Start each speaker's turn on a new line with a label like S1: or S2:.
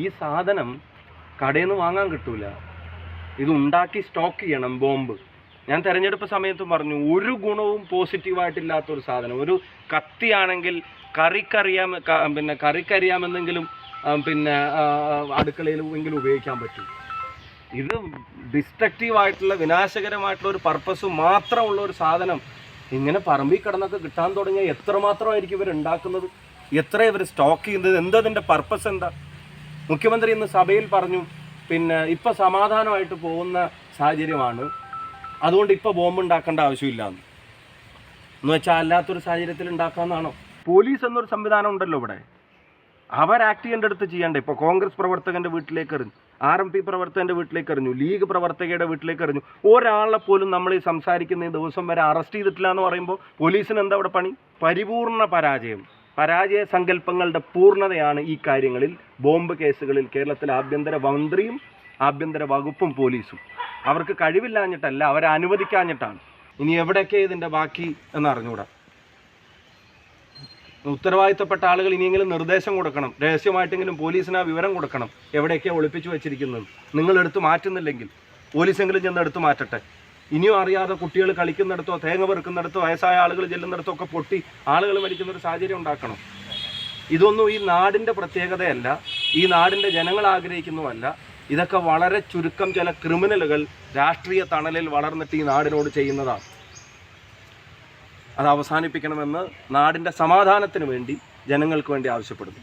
S1: ഈ സാധനം കടയിൽ നിന്ന് വാങ്ങാൻ കിട്ടൂല. ഇത് ഉണ്ടാക്കി സ്റ്റോക്ക് ചെയ്യണം ബോംബ്. ഞാൻ തെരഞ്ഞെടുപ്പ് സമയത്തും പറഞ്ഞു ഒരു ഗുണവും പോസിറ്റീവായിട്ടില്ലാത്ത ഒരു സാധനം. ഒരു കത്തിയാണെങ്കിൽ കറിക്കറിയാം പിന്നെ കറിക്കറിയാമെന്നെങ്കിലും പിന്നെ അടുക്കളയിൽ എങ്കിലും ഉപയോഗിക്കാൻ പറ്റും. ഇത് ഡിസ്ട്രക്റ്റീവ് ആയിട്ടുള്ള വിനാശകരമായിട്ടുള്ള ഒരു പർപ്പസ് മാത്രമുള്ള ഒരു സാധനം. ഇങ്ങനെ പറമ്പിൽ കിടന്നൊക്കെ കിട്ടാൻ തുടങ്ങിയാൽ എത്രമാത്രമായിരിക്കും ഇവർ ഉണ്ടാക്കുന്നത്? എത്ര ഇവർ സ്റ്റോക്ക് ചെയ്യുന്നത്? എന്താ പർപ്പസ് എന്താ? മുഖ്യമന്ത്രി ഇന്ന് സഭയിൽ പറഞ്ഞു പിന്നെ ഇപ്പം സമാധാനമായിട്ട് പോകുന്ന സാഹചര്യമാണ്. അതുകൊണ്ട് ഇപ്പോൾ ബോംബ് ഉണ്ടാക്കേണ്ട ആവശ്യമില്ല എന്ന് വെച്ചാൽ അല്ലാത്തൊരു സാഹചര്യത്തിൽ ഉണ്ടാക്കാമെന്നാണോ പോലീസ് എന്നൊരു സംവിധാനം ഉണ്ടല്ലോ ഇവിടെ. അവർ ആക്ട് ചെയ്യേണ്ട അടുത്ത് ചെയ്യണ്ടേ? ഇപ്പോൾ കോൺഗ്രസ് പ്രവർത്തകന്റെ വീട്ടിലേക്ക് എറിഞ്ഞു. ആർ എം പി പ്രവർത്തകന്റെ വീട്ടിലേക്ക് എറിഞ്ഞു. ലീഗ് പ്രവർത്തകയുടെ വീട്ടിലേക്ക് എറിഞ്ഞു. ഒരാളെ പോലും നമ്മൾ ഈ സംസാരിക്കുന്ന ഈ ദിവസം വരെ അറസ്റ്റ് ചെയ്തിട്ടില്ല എന്ന് പറയുമ്പോൾ പോലീസിന് എന്താ അവിടെ പണി? പരിപൂർണ പരാജയം. പരാജയ സങ്കല്പങ്ങളുടെ പൂർണതയാണ് ഈ കാര്യങ്ങളിൽ. ബോംബ് കേസുകളിൽ കേരളത്തിലെ ആഭ്യന്തര മന്ത്രിയും ആഭ്യന്തര വകുപ്പും പോലീസും. അവർക്ക് കഴിവില്ലാഞ്ഞിട്ടല്ല അവരെ അനുവദിക്കാഞ്ഞിട്ടാണ്. ഇനി എവിടെയൊക്കെ ഇതിന്റെ ബാക്കി എന്ന് അറിഞ്ഞുകൂടാ ഉത്തരവാദിത്തപ്പെട്ട ആളുകൾ ഇനിയെങ്കിലും നിർദ്ദേശം കൊടുക്കണം. രഹസ്യമായിട്ടെങ്കിലും പോലീസിന് ആ വിവരം കൊടുക്കണം. എവിടെയൊക്കെയാണ് ഒളിപ്പിച്ചു വെച്ചിരിക്കുന്നത്? നിങ്ങൾ എടുത്തു മാറ്റുന്നില്ലെങ്കിൽ പോലീസെങ്കിലും ചെന്ന് എടുത്തു മാറ്റട്ടെ. ഇനിയും അറിയാതെ കുട്ടികൾ കളിക്കുന്നിടത്തോ തേങ്ങ പെറുക്കുന്നിടത്തോ വയസ്സായ ആളുകൾ ചെല്ലുന്നിടത്തോ ഒക്കെ പൊട്ടി ആളുകൾ മരിക്കുന്ന ഒരു സാഹചര്യം ഉണ്ടാക്കണം. ഇതൊന്നും ഈ നാടിന്റെ പ്രത്യേകതയല്ല ഈ നാടിന്റെ ജനങ്ങൾ ആഗ്രഹിക്കുന്നതല്ല. ഇതൊക്കെ വളരെ ചുരുക്കം ചില ക്രിമിനലുകൾ രാഷ്ട്രീയ തണലിൽ വളർന്നിട്ട് ഈ നാടിനോട് ചെയ്യുന്നതാണ്. അത് അവസാനിപ്പിക്കണമെന്ന് നാടിന്റെ സമാധാനത്തിന് വേണ്ടി ജനങ്ങൾക്ക് വേണ്ടി ആവശ്യപ്പെടുന്നു.